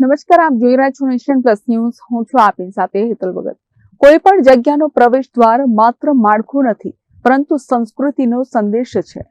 નમસ્કાર, આપ જોઈ રહ્યા છો નેશન પ્લસ ન્યૂઝ. હું છું આપની સાથે હેતલ ભગત. કોઈ પણ જગ્યાનો પ્રવેશ દ્વાર માત્ર માળખું નથી, પરંતુ સંસ્કૃતિનો સંદેશ છે.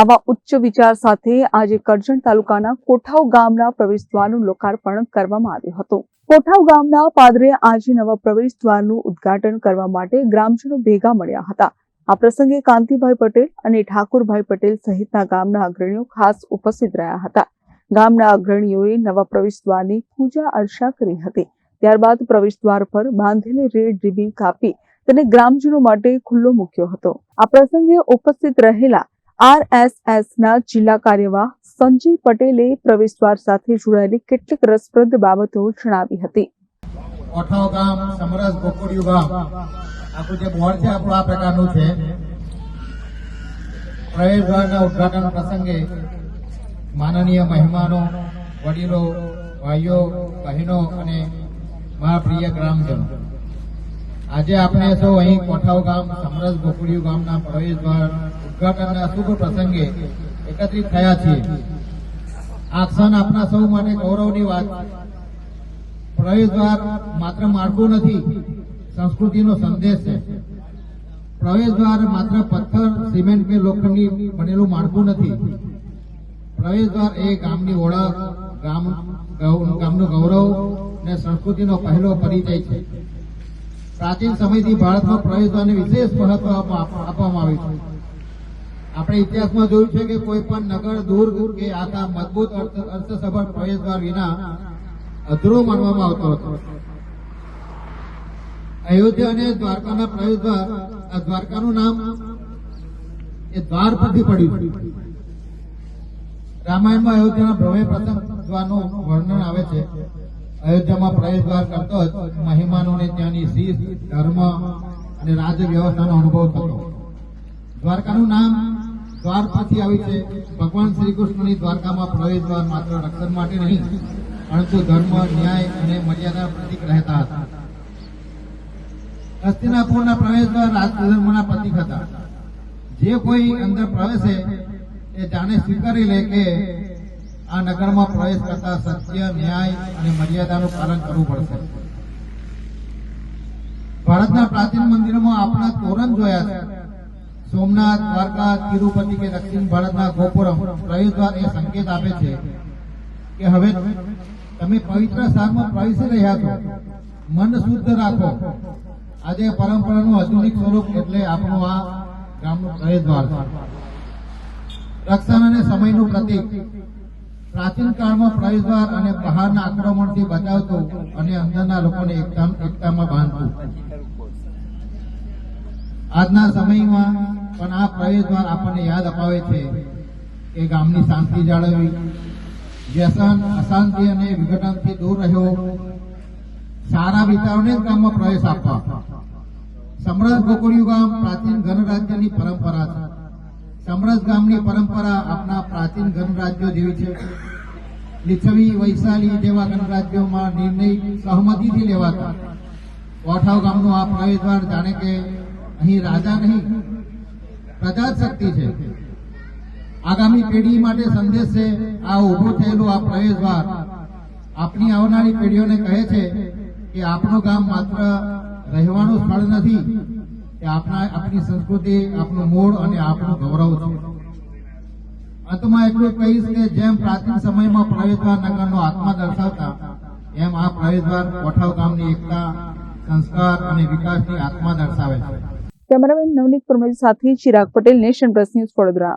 આવા ઉચ્ચ વિચાર સાથે આજે કરજણ તાલુકાના કોઠાવ ગામના પ્રવેશ દ્વારનું લોકાર્પણ કરવામાં આવ્યું હતું. કોઠાવ ગામના પાદરે આજે નવા પ્રવેશ દ્વારનું ઉદ્ઘાટન કરવા માટે ગ્રામજનો ભેગા મળ્યા હતા. આ પ્રસંગે કાંતિભાઈ પટેલ અને ઠાકુરભાઈ પટેલ સહિતના ગામના અગ્રણીઓ ખાસ ઉપસ્થિત રહ્યા હતા. ગામના અગ્રણીઓએ નવા પ્રવેશ દ્વારની પૂજા અર્ચા કરી હતી. ત્યારબાદ પ્રવેશદ્વાર પર બાંધેલી રેડ રિબિન કાપી તેને ગ્રામજનો માટે ખુલ્લો મૂક્યો હતો. આ પ્રસંગે ઉપસ્થિત રહેલા આરએસએસ ના જિલ્લા કાર્યવાહ સંજય પટેલે પ્રવેશદ્વાર સાથે જોડાયેલી કેટલીક રસપ્રદ બાબતો જણાવી હતી. કોઠાવ ગામ પ્રવેશ ઉદઘાટન પ્રસંગે માનનીય મહેમાનો, વડીલો, ભાઈઓ, બહેનો અને મારા પ્રિય ગ્રામજનો. આજે આપણે સૌ અહીં કોઠાવ ગામ, સમરસ ગોકુડિયું ગામના પ્રવેશ દ્વાર ઉદઘાટનના શુભ પ્રસંગે એકત્રિત થયા છીએ. આ ક્ષણ આપણા સૌ માટે ગૌરવની વાત. પ્રવેશદ્વાર માત્ર માળખું નથી, સંસ્કૃતિનો સંદેશ છે. પ્રવેશદ્વાર માત્ર પથ્થર, સિમેન્ટ કે લોખંડની બનેલું માળખું નથી. પ્રવેશદ્વાર એ ગામની ઓળખ, ગામ ગામનું ગૌરવ અને સંસ્કૃતિનો પહેલો પરિચય છે. પ્રાચીન સમયથી ભારતમાં પ્રવેશદ્વારને વિશેષ મહત્વ આપવા- આપવામાં આવ્યું છે. આપણે ઇતિહાસમાં જોયું છે કે કોઈ પણ નગર, દુર્ગ કે આખા મજબૂત અર્થ- અર્થસભર પ્રવેશદ્વાર વિના અધૂરો માનવામાં આવતો હતો. અયોધ્યા અને દ્વારકાના પ્રવેશદ્વાર દ્વારકાનું નામ એ દ્વાર પરથી પડ્યું. રામાયણમાં અયોધ્યાના ભવ્ય પ્રથમ દ્વારનું વર્ણન આવે છે. અયોધ્યામાં પ્રવેશ દ્વાર કરતો જ મહેમાનોને ત્યાંની શિસ્ત, ધર્મ અને રાજ વ્યવસ્થાનો અનુભવ થતો. દ્વારકાનું નામ દ્વાર પરથી આવ્યું છે. ભગવાન શ્રી કૃષ્ણની દ્વારકામાં પ્રવેશ દ્વાર માત્ર રક્ષણ માટે નહીં, પરંતુ ધર્મ, ન્યાય અને મર્યાદા પ્રતિક રહેતા હતા. હસ્તિનાપુરના પ્રવેશ દ્વાર રાજધર્મના પ્રતિક હતા. જે કોઈ અંદર પ્રવેશે એ જાણે સ્વીકારી લે કે આ નગરમાં પ્રવેશ કરતા સત્ય, ન્યાય અને મર્યાદાનું પાલન કરવું પડશે. ભારતના પ્રાચીન મંદિરોમાં આપણા તોરણ જોયા છે. સોમનાથ, દ્વારકા, તિરુપતિ કે દક્ષિણ ભારતના ગોપુરમ પ્રવેશદ્વાર એ સંકેત આપે છે કે હવે તમે પવિત્ર સ્થાનમાં પ્રવેશી રહ્યા છો. મન શુદ્ધ રાખો. આજે પરંપરાનું આધુનિક સ્વરૂપ એટલે આપણું આ ગામનું પ્રવેશદ્વાર. છે રક્ષણ અને સમયનું પ્રતીક. પ્રાચીન કાળમાં પ્રવેશદ્વાર અને બહારના આક્રમણથી બચાવતું અને અંદરના લોકોને એકતા, એકતામાં બાંધતું. આજના સમયમાં પણ આ પ્રવેશદ્વાર આપણને યાદ અપાવે છે કે ગામની શાંતિ જાળવવી, વ્યસન, અશાંતિ અને વિઘટનથી દૂર રહ્યો, સારા વિચારોને જ ગામમાં પ્રવેશ આપવા. સમ્રાટ ગોકુળિયું ગામ પ્રાચીન ગણરાજ્યની પરંપરા છે. સમરસ ગામની પરંપરા આપણા પ્રાચીન ગણરાજ્યો જેવી છે. લીછવી વૈશાલી જેવા ગણરાજ્યોમાં નિર્ણય સહમતીથી લેવાતા. કોઠાવ ગામનું આ પ્રવેશદ્વાર જાણે કે અહીં રાજા નહીં પ્રજા શક્તિ છે. આગામી પેઢી માટે સંદેશ છે, આ ઊભું થયેલું આ પ્રવેશદ્વાર. આપની આવનારી પેઢીઓને કહે છે કે આપણું ગામ માત્ર રહેવાનું સ્થળ નથી એ આપણા આપની સંસ્કૃતિ, આપનું મૂળ અને આપણું ગૌરવ છે. અંતમાં એટલું કહીશ કે જેમ પ્રાચીન સમયમાં પ્રવેશદ્વાર નગરનો આત્મા દર્શાવતા, એમ આ પ્રવેશદ્વાર કોઠાવ ગામની એકતા, સંસ્કાર અને વિકાસની આત્મા દર્શાવે છે. કેમેરામેન નવનીત પરમેશ સાથે Chirag Patel, Nation Press news Vadodara.